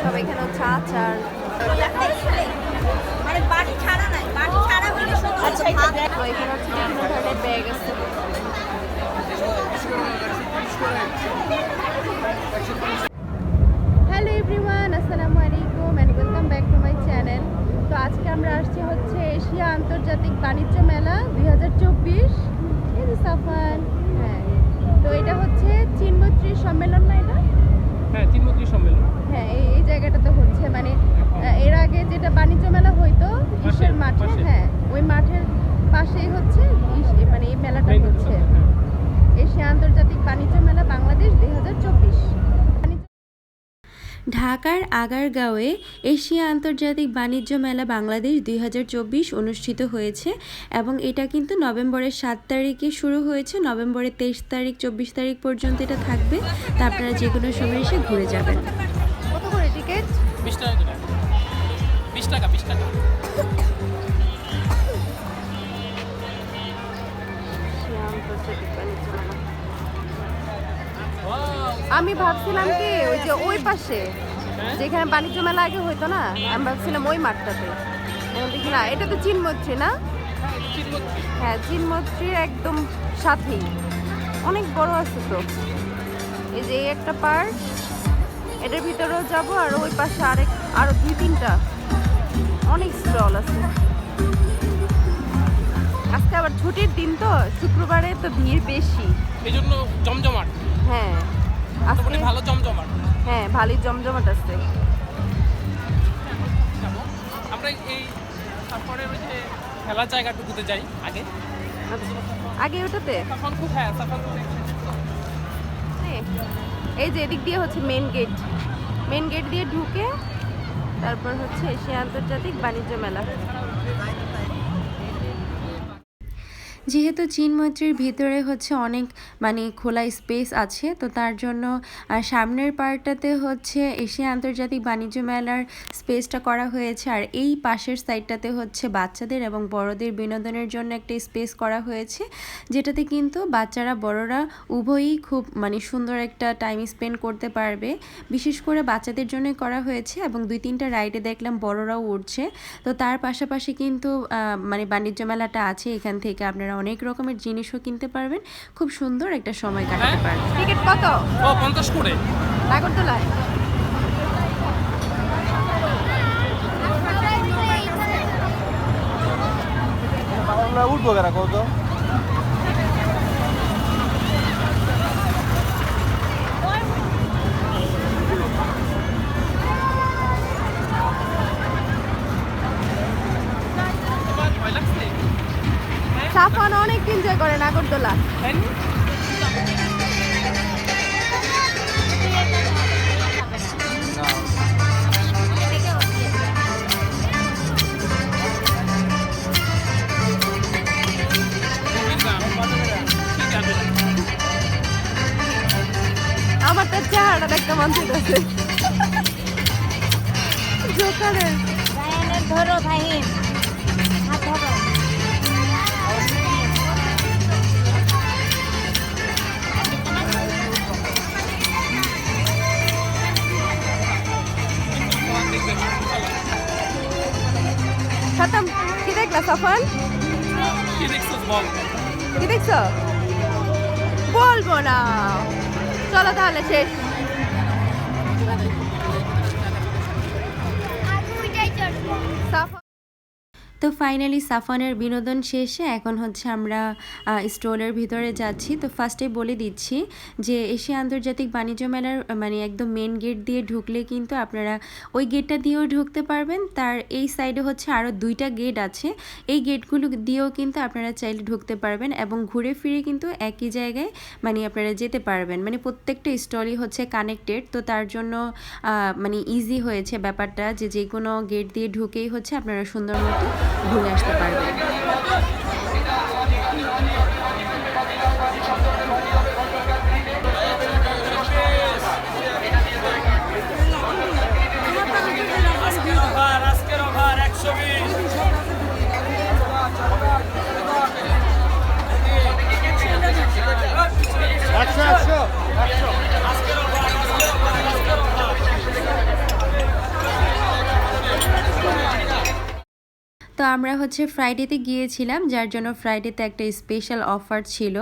সব এখানে মানে বাড়ি ছাড়া নাই বাড়ি ছাড়া হলে শুধু আচ্ছা এখানে হচ্ছে বিভিন্ন ধরনের ব্যাগ আছে। হ্যালো এভরিওয়ান আসসালামু আলাইকুম and welcome back to my channel তো আজকে আমরা আসছি হচ্ছে এশিয়া আন্তর্জাতিক বাণিজ্য মেলা দুই হাজার চব্বিশ। সাফান হ্যাঁ। তো এটা হচ্ছে চীনমৈত্রী সম্মেলন না এটা হ্যাঁ তিনমন্ত্রী সম্মেলন। হ্যাঁ এই এই জায়গাটাতে হচ্ছে মানে এর আগে যেটা বাণিজ্য মেলা হইতো কিসের মাঠে হ্যাঁ ওই মাঠের পাশেই হচ্ছে মানে এই মেলাটা হচ্ছে। হ্যাঁ। এশিয়া আন্তর্জাতিক বাণিজ্য মেলা বাংলাদেশ দুই হাজার চব্বিশ ঢাকার আগারগাঁওয়ে এশিয়া আন্তর্জাতিক বাণিজ্য মেলা বাংলাদেশ দুই হাজার চব্বিশ অনুষ্ঠিত হয়েছে এবং এটা কিন্তু নভেম্বরের সাত তারিখে শুরু হয়েছে। নভেম্বরের তেইশ তারিখ, চব্বিশ তারিখ পর্যন্ত এটা থাকবে। তা আপনারা যে কোনো সময় এসে ঘুরে যাবেন। আমি ভাবছিলাম কি ওই যে ওই পাশে? যেখানে বাণিজ্য মেলা আগে হইতো না আমি ভাবছিলাম ওই মাঠটাতে। দেখি না এটা তো চিনমৈত্রী না? হ্যাঁ চিনমৈত্রীর একদম সাথেই। অনেক বড় আছে তো। এই যে এই একটা পার্ক এটার ভিতরেও যাব আর ওই পাশে আরেক আরও দুই তিনটা। অনেক স্টল আছে। আজকে আবার ছুটির দিন তো শুক্রবারে তো ভিড় বেশি। এই জন্য জমজমাট। হ্যাঁ। আজকে ভালো জমজমাট। হ্যাঁ ভালোই জমজমাট আছে। আমরা এই তারপরে ওই যে খেলার জায়গাটুকুতে যাই আগে। আগে ওটাতে? তখন খুব হ্যাঁ তখন খুব এই যে এদিক দিয়ে হচ্ছে মেন গেট মেন গেট দিয়ে ঢুকে তারপর হচ্ছে এশিয়া আন্তর্জাতিক বাণিজ্য মেলা। যেহেতু চীন মৈত্রীর ভিতরে হচ্ছে অনেক মানে খোলা স্পেস আছে, তো তার জন্য সামনের পার্টটাতে হচ্ছে এশিয়া আন্তর্জাতিক বাণিজ্য মেলার স্পেসটা করা হয়েছে। আর এই পাশের সাইডটাতে হচ্ছে বাচ্চাদের এবং বড়দের বিনোদনের জন্য একটা স্পেস করা হয়েছে, যেটাতে কিন্তু বাচ্চারা, বড়রা উভয়ই খুব মানে সুন্দর একটা টাইম স্পেন্ড করতে পারবে। বিশেষ করে বাচ্চাদের জন্যই করা হয়েছে এবং দুই তিনটা রাইডে দেখলাম বড়রাও উঠছে। তো তার পাশাপাশি কিন্তু মানে বাণিজ্য মেলাটা আছে এখান থেকে আপনারা অনেক রকমের জিনিসও কিনতে পারবেন। খুব সুন্দর একটা সময় কাটাতে হ্যাঁ? পারবেন। টিকিট কত? ও পঞ্চাশ করে। নাগরদোলায়। আমরা উঠবো কেন কত করে না? আমার তার চেহারাটা দেখতে মন জোকারের। ধরো ভাইন খতম। কি দেখলা সফল? কি দেখছিস বল। কি দেখছ? বলব না। চলো তাহলে শেষ। তো ফাইনালি সাফানের বিনোদন শেষে এখন হচ্ছে আমরা স্টলের ভিতরে যাচ্ছি। তো ফার্স্টে বলে দিচ্ছি যে এশিয়া আন্তর্জাতিক বাণিজ্য মেলার মানে একদম মেন গেট দিয়ে ঢুকলে কিন্তু আপনারা ওই গেটটা দিয়েও ঢুকতে পারবেন। তার এই সাইডে হচ্ছে আরও দুইটা গেট আছে। এই গেটগুলো দিয়েও কিন্তু আপনারা চাইলে ঢুকতে পারবেন এবং ঘুরে ফিরে কিন্তু একই জায়গায় মানে আপনারা যেতে পারবেন। মানে প্রত্যেকটা স্টলই হচ্ছে কানেক্টেড তো তার জন্য মানে ইজি হয়েছে ব্যাপারটা যে যে কোনো গেট দিয়ে ঢুকেই হচ্ছে আপনারা সুন্দর মতো ঘুরে আসতে পারবেন আমরা হচ্ছে ফ্রাইডেতে গিয়েছিলাম, যার জন্য ফ্রাইডেতে একটা স্পেশাল অফার ছিল।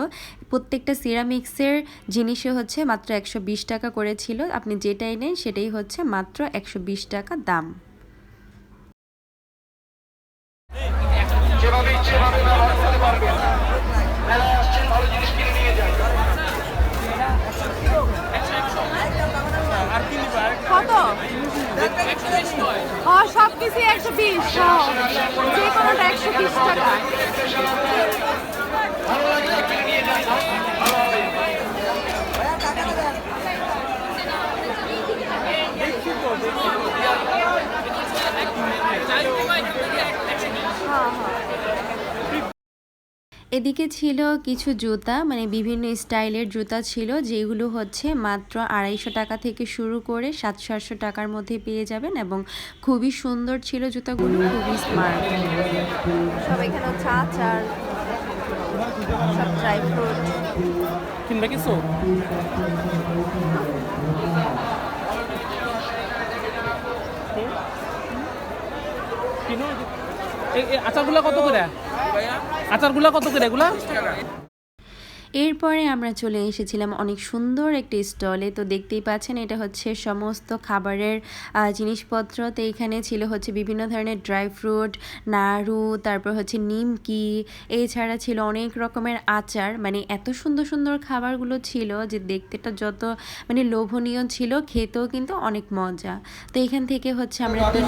প্রত্যেকটা সিরামিক্সের জিনিসে হচ্ছে মাত্র একশো বিশ টাকা করেছিল আপনি যেটাই নেন, সেটাই হচ্ছে মাত্র একশো বিশ টাকা দাম। কিছু একশো বিশ যে কোনোটা একশো বিশ টাকা এদিকে ছিল কিছু জুতা মানে বিভিন্ন স্টাইলের জুতা ছিল যেগুলো হচ্ছে মাত্র আড়াইশো টাকা থেকে শুরু করে সাতশো আটশো টাকার মধ্যে পেয়ে যাবেন এবং খুবই সুন্দর ছিল জুতাগুলো খুবই স্মার্ট। সব এখানে সব ড্রাই ফ্রুট কিনবে কিছু কিনো এই এই আচারগুলা কত করে? আচারগুলা কত করে এগুলা? এরপরে আমরা চলে এসেছিলাম অনেক সুন্দর একটি স্টলে। তো দেখতেই পাচ্ছেন এটা হচ্ছে সমস্ত খাবারের জিনিসপত্র। তো এখানে ছিল হচ্ছে বিভিন্ন ধরনের ড্রাই ফ্রুট নাড়ু তারপর হচ্ছে নিমকি। এছাড়া ছিল অনেক রকমের আচার। মানে এত সুন্দর সুন্দর খাবারগুলো ছিল যে দেখতেটা যত মানে লোভনীয় ছিল খেতেও কিন্তু অনেক মজা। তো এখান থেকে হচ্ছে আমরা নাড়ু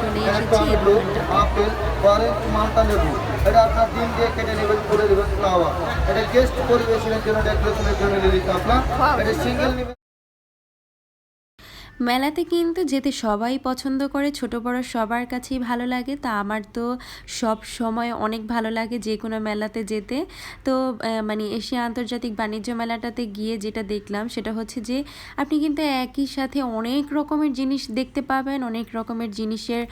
চলে এসেছি এটা আপনার ডিম দিয়ে কেটে নেবেন করে ফ্লাওয়ার এটা গেস্ট পরিবেশনের জন্য ডেকোরেশনের জন্য লিলি কাপলা এটা সিঙ্গেল নেবেন মেলাতে কিন্তু যেতে সবাই পছন্দ করে, ছোট বড় সবার কাছেই ভালো লাগে। তা আমার তো সব সময় অনেক ভালো লাগে যে কোনো মেলাতে যেতে। তো মানে এশিয়া আন্তর্জাতিক বাণিজ্য মেলাটাতে গিয়ে যেটা দেখলাম সেটা হচ্ছে যে, আপনি কিন্তু একই সাথে অনেক রকমের জিনিস দেখতে পাবেন, অনেক রকমের জিনিসের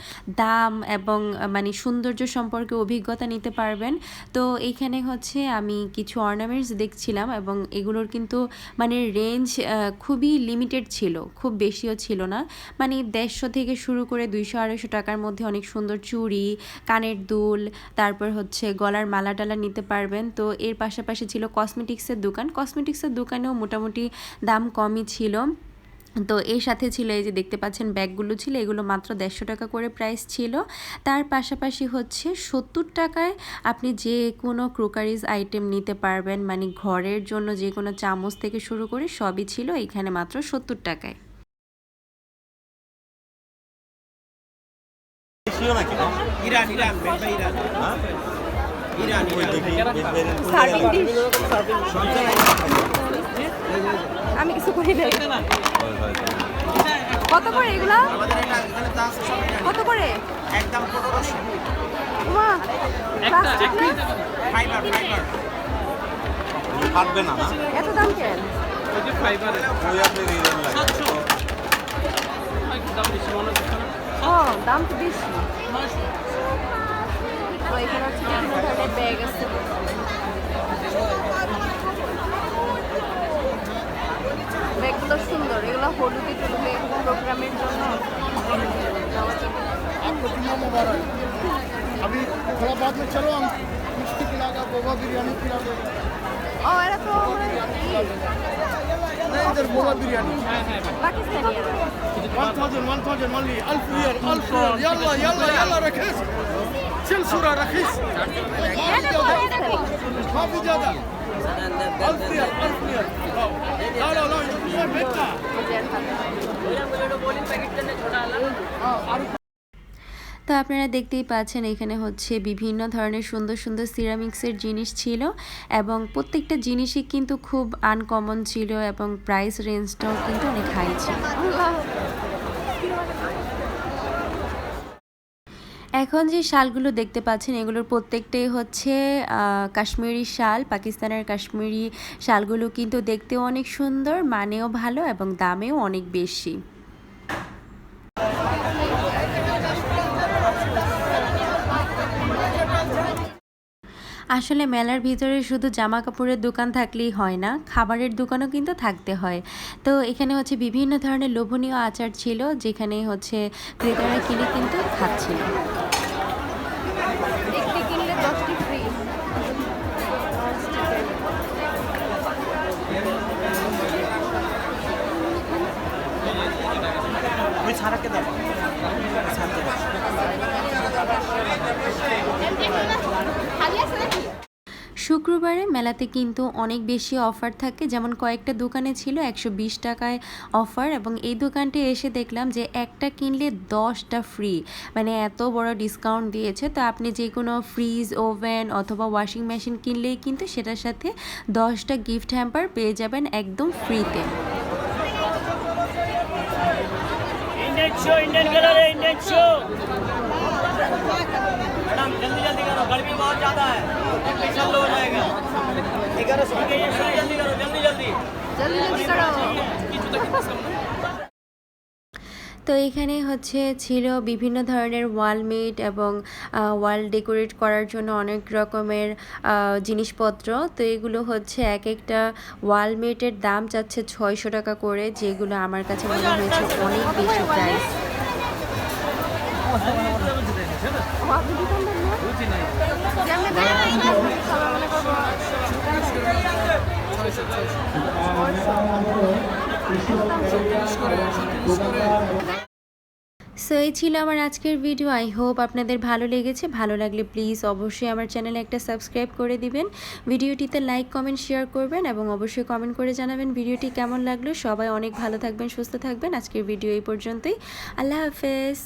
দাম এবং মানে সৌন্দর্য সম্পর্কে অভিজ্ঞতা নিতে পারবেন। তো এইখানে হচ্ছে আমি কিছু অর্নামেন্টস দেখছিলাম এবং এগুলোর কিন্তু মানে রেঞ্জ খুবই লিমিটেড ছিল, খুব বেশিও ছিল না। মানে দেড়শো থেকে শুরু করে দুইশো, আড়াইশো টাকার মধ্যে অনেক সুন্দর চুড়ি, কানের দুল, তারপর হচ্ছে গলার মালা টালা নিতে পারবেন। তো এর পাশাপাশি ছিল কসমেটিক্সের দোকান। কসমেটিক্সের দোকানেও মোটামুটি দাম কমই ছিল। তো এর সাথে ছিল এই যে দেখতে পাচ্ছেন ব্যাগগুলো ছিল, এগুলো মাত্র দেড়শো টাকা করে প্রাইস ছিল। তার পাশাপাশি হচ্ছে সত্তর টাকায় আপনি যে কোনো ক্রোকারিজ আইটেম নিতে পারবেন। মানে ঘরের জন্য যে কোনো চামচ থেকে শুরু করে সবই ছিল, এখানে মাত্র সত্তর টাকায়। Serving dish. আমি কিছু করি না? কত করে এগুলা? কত করে? একদম ফাটবে না না? এত দাম কেন ওই যে ফাইবারের। ওই আপনি রিজন লাগে দাম বেশি মনে হচ্ছে। না ও দাম তো বেশি তো এখানে হচ্ছে বিভিন্ন ধরনের ব্যাগ আছে ব্যাগগুলো সুন্দর এগুলো হলুদে টলুদে প্রোগ্রামের জন্য अभी थोड़ा बाद में चलो हम मिष्टी खिलाएगा गोवा बिरयानी खिला देगा ও এরা তো سلسله رخيص ما في زياده 1000 ريال 1000 ريال لا لا لا بيتنا তো আপনারা দেখতেই পাচ্ছেন এখানে হচ্ছে বিভিন্ন ধরনের সুন্দর সুন্দর সিরামিক্সের জিনিস ছিল এবং প্রত্যেকটা জিনিসই কিন্তু খুব আনকমন ছিল এবং প্রাইস রেঞ্জটাও কিন্তু অনেক হাই ছিল। এখন যে শালগুলো দেখতে পাচ্ছেন, এগুলোর প্রত্যেকটাই হচ্ছে কাশ্মীরি শাল, পাকিস্তানের কাশ্মীরি শালগুলো কিন্তু দেখতেও অনেক সুন্দর, মানেও ভালো এবং দামেও অনেক বেশি। আসলে মেলার ভিতরে শুধু জামা কাপড়ের দোকান থাকলেই হয় না, খাবারের দোকানও কিন্তু থাকতে হয়। তো এখানে হচ্ছে বিভিন্ন ধরনের লোভনীয় আচার ছিল, যেখানে হচ্ছে ক্রেতারা কিনে কিন্তু খাচ্ছিল। শুক্রবারে মেলাতে কিন্তু অনেক বেশি অফার থাকে। যেমন কয়েকটা দোকানে ছিল একশো বিশ টাকায় অফার এবং এই দোকানটি এসে দেখলাম যে একটা কিনলে দশটা ফ্রি। মানে এত বড় ডিসকাউন্ট দিয়েছে। তো আপনি যে কোনো ফ্রিজ, ওভেন অথবা ওয়াশিং মেশিন কিনলেই কিন্তু সেটার সাথে দশটা গিফট হ্যাম্পার পেয়ে যাবেন একদম ফ্রিতে। इंडियन शो इंडियन कलर है इंडियन शो मैडम जल्दी जल्दी करो गर्मी बहुत ज़्यादा है। पिछल हो जाएगा। ठीक है जल्दी करो जल्दी जल्दी। जल्दी जल्दी करो। তো এখানে হচ্ছে ছিল বিভিন্ন ধরনের ওয়ালমেট এবং ওয়াল ডেকোরেট করার জন্য অনেক রকমের জিনিসপত্র। তো এগুলো হচ্ছে এক একটা ওয়ালমেটের দাম চাচ্ছে ছয়শো টাকা করে, যেগুলো আমার কাছে মনে হয়েছে অনেক বেশি প্রাইস সো এই ছিল আমার আজকের ভিডিও আই হোপ আপনাদের ভালো লেগেছে। ভালো লাগলে প্লিজ অবশ্যই আমার চ্যানেলে একটা সাবস্ক্রাইব করে দিবেন। ভিডিওটিতে লাইক কমেন্ট শেয়ার করবেন এবং অবশ্যই কমেন্ট করে জানাবেন ভিডিওটি কেমন লাগল। সবাই অনেক ভালো থাকবেন, সুস্থ থাকবেন। আজকের ভিডিও এই পর্যন্তই। আল্লাহ হাফেজ।